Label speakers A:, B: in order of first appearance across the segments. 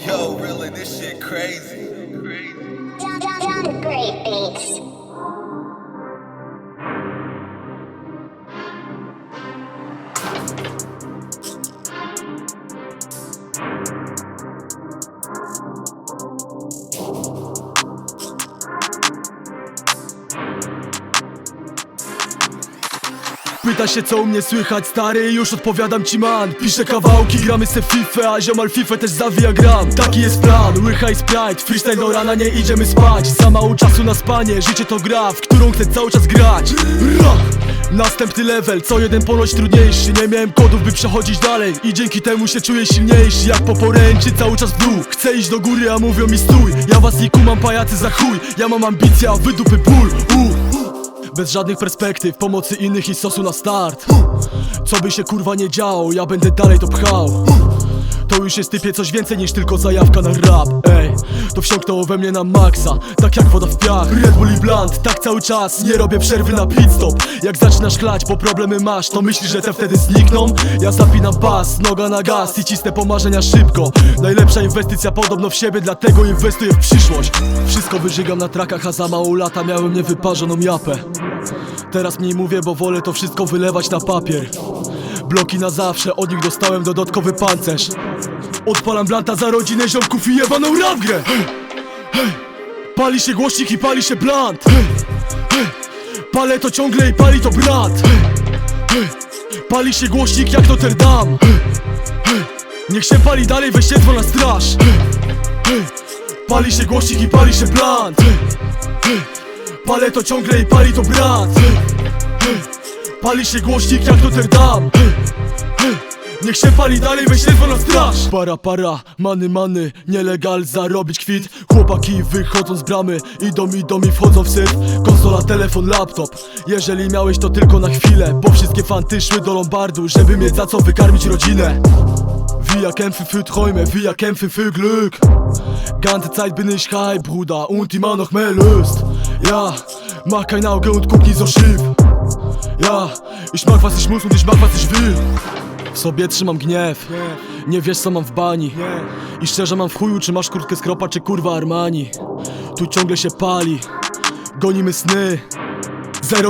A: Yo, really, this shit crazy. Crazy.
B: Great beats.
C: Pyta się co u mnie słychać stary już odpowiadam ci man. Piszę kawałki, gramy se FIFA, a ziomal FIFA też zawija gram. Taki jest plan, łycha i sprite, freestyle do rana nie idziemy spać. Za mało czasu na spanie, życie to gra, w którą chcę cały czas grać. Ra! Następny level, co jeden ponoć trudniejszy. Nie miałem kodów by przechodzić dalej. I dzięki temu się czuję silniejszy Jak po poręczy cały czas w dół. Chcę iść do góry, a mówią mi stój. Ja was nie kumam pajacy za chuj. Ja mam ambicje, a dupy ból uh. Bez żadnych perspektyw, pomocy innych i sosu na start. Co by się kurwa nie działo, ja będę dalej to pchał. To już jest typie coś więcej niż tylko zajawka na rap Ej, to wsiąknęło we mnie na maksa Tak jak woda w piach, Red Bull i Blunt Tak cały czas, nie robię przerwy na pit stop. Jak zaczynasz klać, bo problemy masz To myślisz, że te wtedy znikną? Ja zapinam pas, noga na gaz I cisnę po marzenia szybko. Najlepsza inwestycja podobno w siebie Dlatego inwestuję w przyszłość. Wszystko wyżygam na trakach, a za mało lata Miałem niewyparzoną japę. Teraz mniej mówię, bo wolę to wszystko wylewać na papier. Bloki na zawsze, od nich dostałem dodatkowy pancerz Odpalam blanta za rodzinę ziomków i jebaną rap grę hej, hej. Pali się głośnik i pali się blant hej, hej. Palę to ciągle i pali to brat hej, hej. Pali się głośnik jak Notre Dame hej, hej. Niech się pali dalej, weźcie na straż hej, hej. Pali się głośnik i pali się blant hej, hej. Palę to ciągle i pali to brat hej, hej. Pali się głośnik jak Notre Dame hej. Niech się pali dalej, weź na straż Para, para, many, many Nielegal zarobić kwit Chłopaki wychodzą z bramy Idą, idą i wchodzą w syf Konsola, telefon, laptop Jeżeli miałeś to tylko na chwilę Bo wszystkie fanty szły do Lombardu Żeby mieć za co wykarmić rodzinę Wir kämpfen für Träume, wir kämpfen für Glück. Ganze Zeit bin ich high, Bruder, und immer noch mehr löst. Ja, mach kein Auge und guck nie so schief. Ja, ich mag was ich muss und ich mach was ich will. W sobie trzymam gniew, nie wiesz co mam w bani. I szczerze mam w chuju, czy masz kurtkę skropa, czy kurwa Armani. Tu ciągle się pali, gonimy sny.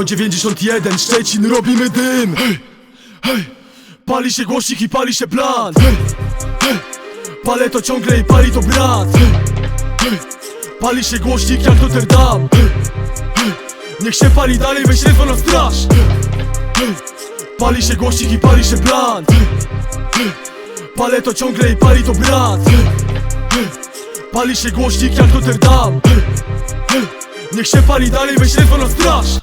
C: 091 Szczecin, robimy dym. Hej, hej. Pali się głośnik i pali się blat hej, hej. Palę to ciągle i pali to brat hej, hej. Pali się głośnik jak Notre Dame hej, hej. Niech się pali dalej, weź ledwo na straż hej, hej. Pali się głośnik i pali się hej. Palę to ciągle i pali to brat. Pali się głośnik jak hej. Niech się pali dalej, weź ledwo na straż